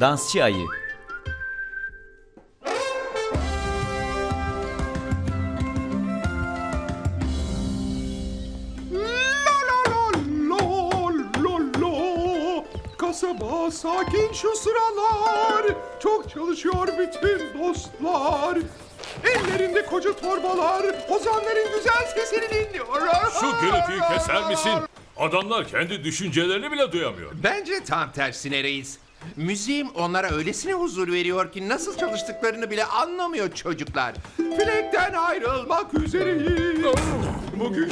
Dansçı ayı. Kasaba sakin şu sıralar. Çok çalışıyor bütün dostlar. Ellerinde koca torbalar. Ozanların güzel sesini dinliyorlar. Şu gürültüyü keser misin? Adamlar kendi düşüncelerini bile duyamıyor. Bence tam tersine reis. Müziğim onlara öylesine huzur veriyor ki nasıl çalıştıklarını bile anlamıyor çocuklar. Filekten ayrılmak üzereyim. Bugün.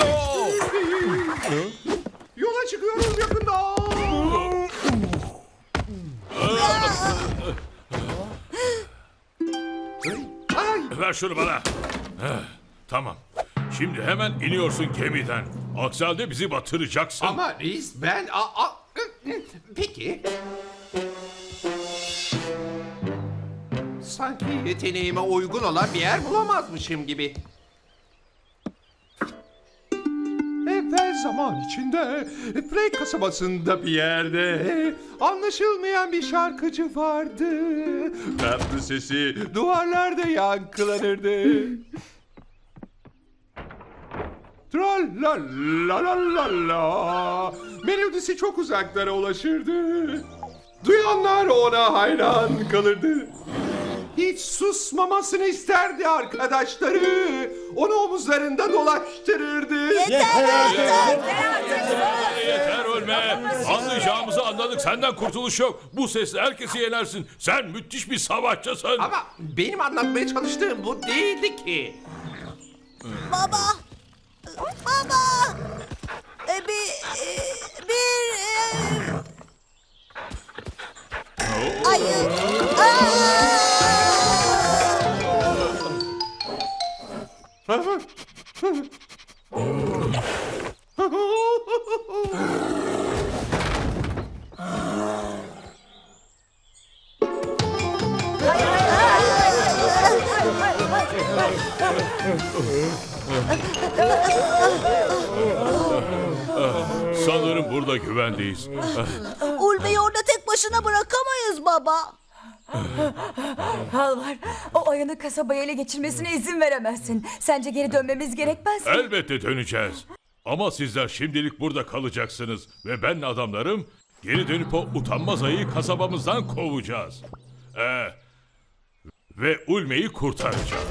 Yola çıkıyoruz yakında. Ay, Ver şunu bana. Heh, tamam. Şimdi hemen iniyorsun gemiden. Aksi halde bizi batıracaksın. Ama reis ben... A, a- Peki. Sanki yeteneğime uygun olan bir yer bulamazmışım gibi. Evvel zaman içinde Frey kasabasında bir yerde anlaşılmayan bir şarkıcı vardı. Tatlı sesi duvarlarda yankılanırdı. Tra la la la la la. Melodisi çok uzaklara ulaşırdı. Duyanlar ona hayran kalırdı. Hiç susmamasını isterdi arkadaşları. Onu omuzlarında dolaştırırdı. Yeter ölme. Anlayacağımızı anladık. Senden kurtuluş yok. Bu sesle herkesi yenersin. Sen müthiş bir savaşçısın. Ama benim anlatmaya çalıştığım bu değildi ki. Baba. Baba. E, bir e, bir e, ayı. Aa! Sanırım burada güvendeyiz. Ulvi'yi orada tek başına bırakamayız baba. Halvar, o ayının kasabayı ele geçirmesine izin veremezsin. Sence geri dönmemiz gerekmez mi? Elbette döneceğiz. Ama sizler şimdilik burada kalacaksınız. Ve ben adamlarım geri dönüp o utanmaz ayıyı kasabamızdan kovacağız. Ee, ve Ulme'yi kurtaracağız.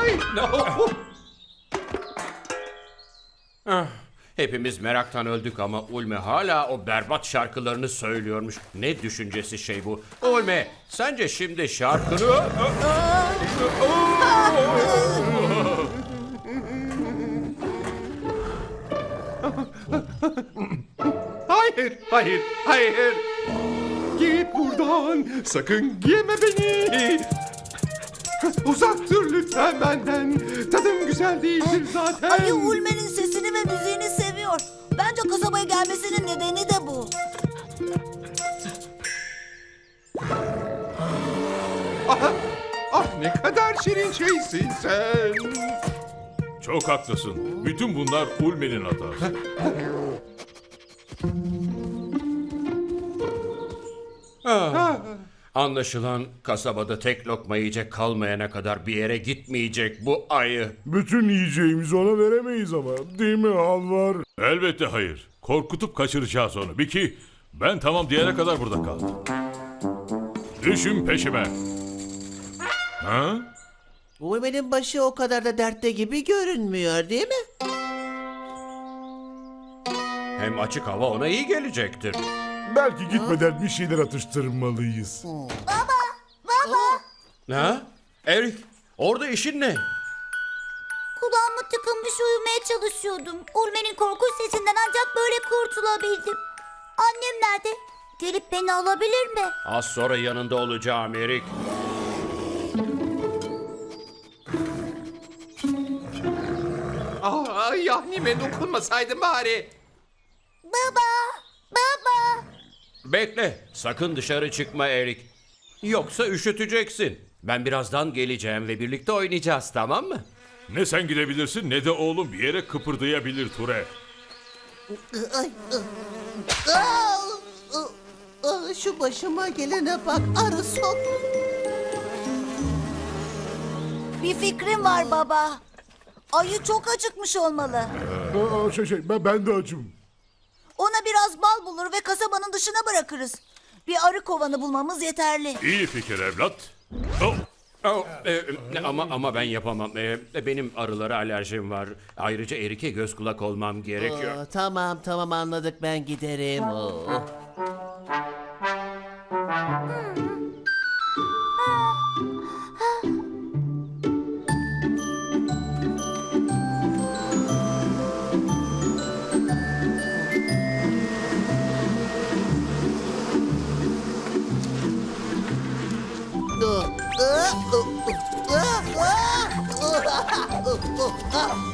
Ay, no. Ah, Hepimiz meraktan öldük ama Ulme hala o berbat şarkılarını söylüyormuş. Ne düşüncesi şey bu? Ulme, sence şimdi şarkını... Hayır, hayır, hayır. Git buradan. Sakın yeme beni. Uzak dur lütfen benden. Tadım güzel değildir zaten. Ayı Ulme'nin ve müziğini seviyor. Bence kasabaya gelmesinin nedeni de bu. Ah, ah ne kadar şirin şeysin sen. Çok haklısın. Bütün bunlar Ulme'nin hatası. Anlaşılan kasabada tek lokma yiyecek kalmayana kadar bir yere gitmeyecek bu ayı. Bütün yiyeceğimizi ona veremeyiz ama. Değil mi Halvar? Elbette hayır. Korkutup kaçıracağız onu. Biki, ben tamam diyene kadar burada kal. Düşün peşime. Ha? Ulme'nin başı o kadar da dertte gibi görünmüyor değil mi? Hem açık hava ona iyi gelecektir. Belki gitmeden bir şeyler atıştırmalıyız. Ha? Erik, orada işin ne? Kulağıma tıkınmış uyumaya çalışıyordum. Ulme'nin korkunç sesinden ancak böyle kurtulabildim. Annem nerede? Gelip beni alabilir mi? Az sonra yanında olacağım Erik. Ah, yahnime dokunmasaydın bari. Baba, baba. Bekle, sakın dışarı çıkma Erik. Yoksa üşüteceksin. Ben birazdan geleceğim ve birlikte oynayacağız tamam mı? Ne sen gidebilirsin ne de oğlum bir yere kıpırdayabilir Ture. Ay, Şu başıma gelene bak arı sok. Bir fikrim var baba. Ayı çok acıkmış olmalı. Aa, şey şey ben, ben de acım. Ona biraz bal bulur ve kasabanın dışına bırakırız. Bir arı kovanı bulmamız yeterli. İyi fikir evlat. Oh, Oh, e, ama ama ben yapamam. E, benim arılara alerjim var. Ayrıca Erik'e göz kulak olmam gerekiyor. Aa, tamam tamam anladık ben giderim. Oo. Hala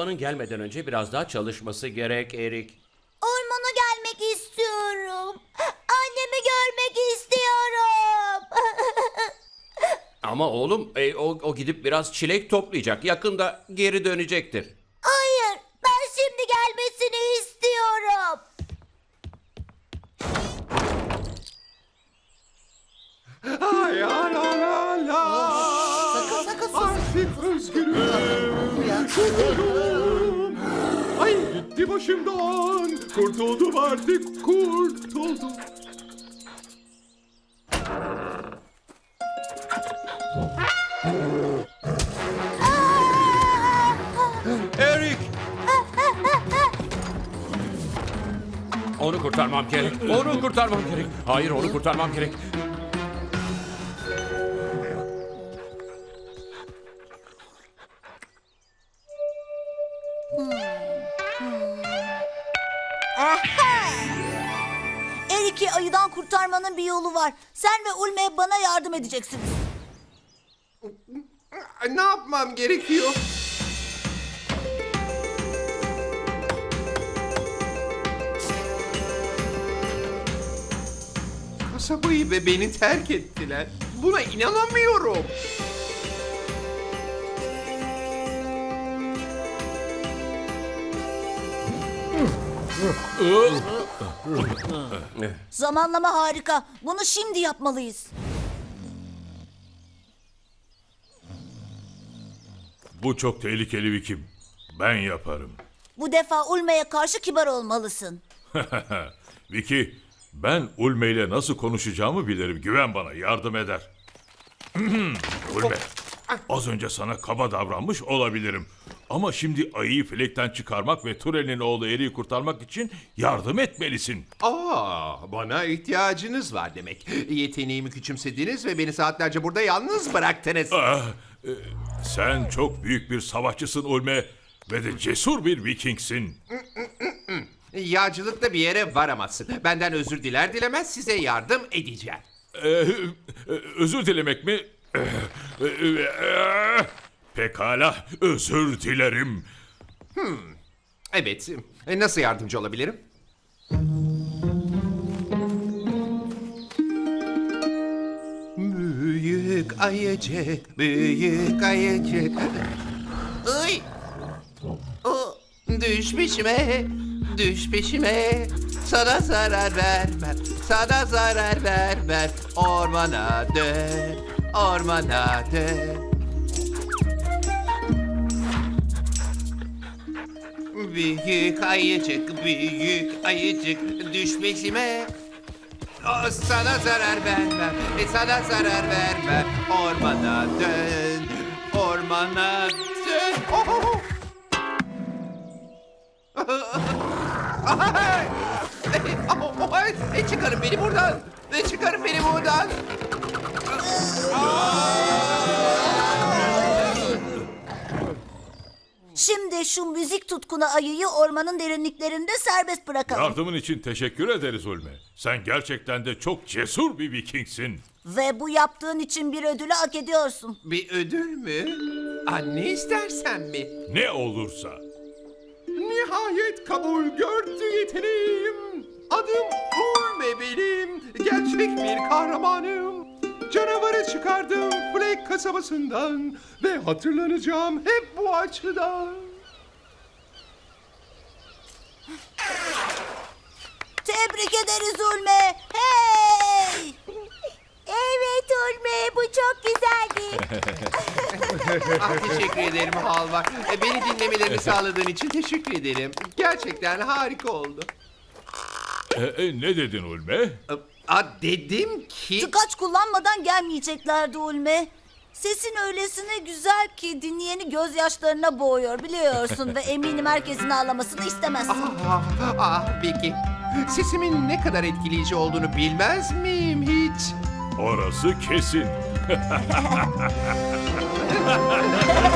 Babanın gelmeden önce biraz daha çalışması gerek Erik. Ormana gelmek istiyorum. Annemi görmek istiyorum. Ama oğlum e, o, o gidip biraz çilek toplayacak. Yakında geri dönecektir. Kurtuldum. Ay gitti başımdan. Kurtuldum artık kurtuldum. Erik! Onu kurtarmam gerek. Onu kurtarmam gerek. Hayır onu kurtarmam gerek. Kurtarmanın bir yolu var. Sen ve Ulme bana yardım edeceksiniz. Ne yapmam gerekiyor? Kasabayı ve beni terk ettiler. Buna inanamıyorum. Zamanlama harika. Bunu şimdi yapmalıyız. bu çok tehlikeli bir kim. Ben yaparım. Bu defa Ulme'ye karşı kibar olmalısın. Vicky, ben Ulme ile nasıl konuşacağımı bilirim. Güven bana, yardım eder. Ulme, az önce sana kaba davranmış olabilirim. Ama şimdi ayıyı filekten çıkarmak ve Turel'in oğlu Eri'yi kurtarmak için yardım etmelisin. Aa, bana ihtiyacınız var demek. Yeteneğimi küçümsediniz ve beni saatlerce burada yalnız bıraktınız. Ah, e, sen çok büyük bir savaşçısın Ulme ve de cesur bir Vikingsin. Yağcılıkla bir yere varamazsın. Benden özür diler dilemez size yardım edeceğim. Ee, e, özür dilemek mi? Pekala, özür dilerim. Evet, e, nasıl yardımcı olabilirim? Büyük ayıcık, büyük ayıcık. Ay! O, düş peşime, düş peşime. Sana zarar vermem, sana zarar vermem. Ormana dön, ormana dön. Büyük ayıcık, büyük ayıcık düş peşime. Sana zarar vermem, e, sana zarar vermem. Ormana dön, ormana dön. Oh! Oh! E, çıkarın beni buradan. E, çıkarın beni buradan. Şimdi şu müzik tutkunu ayıyı ormanın derinliklerinde serbest bırakalım. Yardımın için teşekkür ederiz Ulme. Sen gerçekten de çok cesur bir vikingsin. Ve bu yaptığın için bir ödülü hak ediyorsun. Bir ödül mü? Anne istersen mi? Ne olursa. Nihayet kabul gördü yeteneğim. Adım Ulme benim. Gerçek bir kahramanım. Canavarı çıkardım Flake kasabasından. Ve hatırlanacağım hep bu açıdan. Tebrik ederiz Ulme. Hey! Evet Ulme bu çok güzeldi. Ah, teşekkür ederim Halvar. E, Beni dinlemelerini sağladığın için teşekkür ederim. Gerçekten harika oldu. E, e, ne dedin Ulme? Aa, dedim ki... Tıkaç kullanmadan gelmeyeceklerdi Ulme. Sesin öylesine güzel ki dinleyeni gözyaşlarına boğuyor biliyorsun ve eminim herkesin ağlamasını istemezsin. Ah, ah peki. Sesimin ne kadar etkileyici olduğunu bilmez miyim hiç? Orası kesin.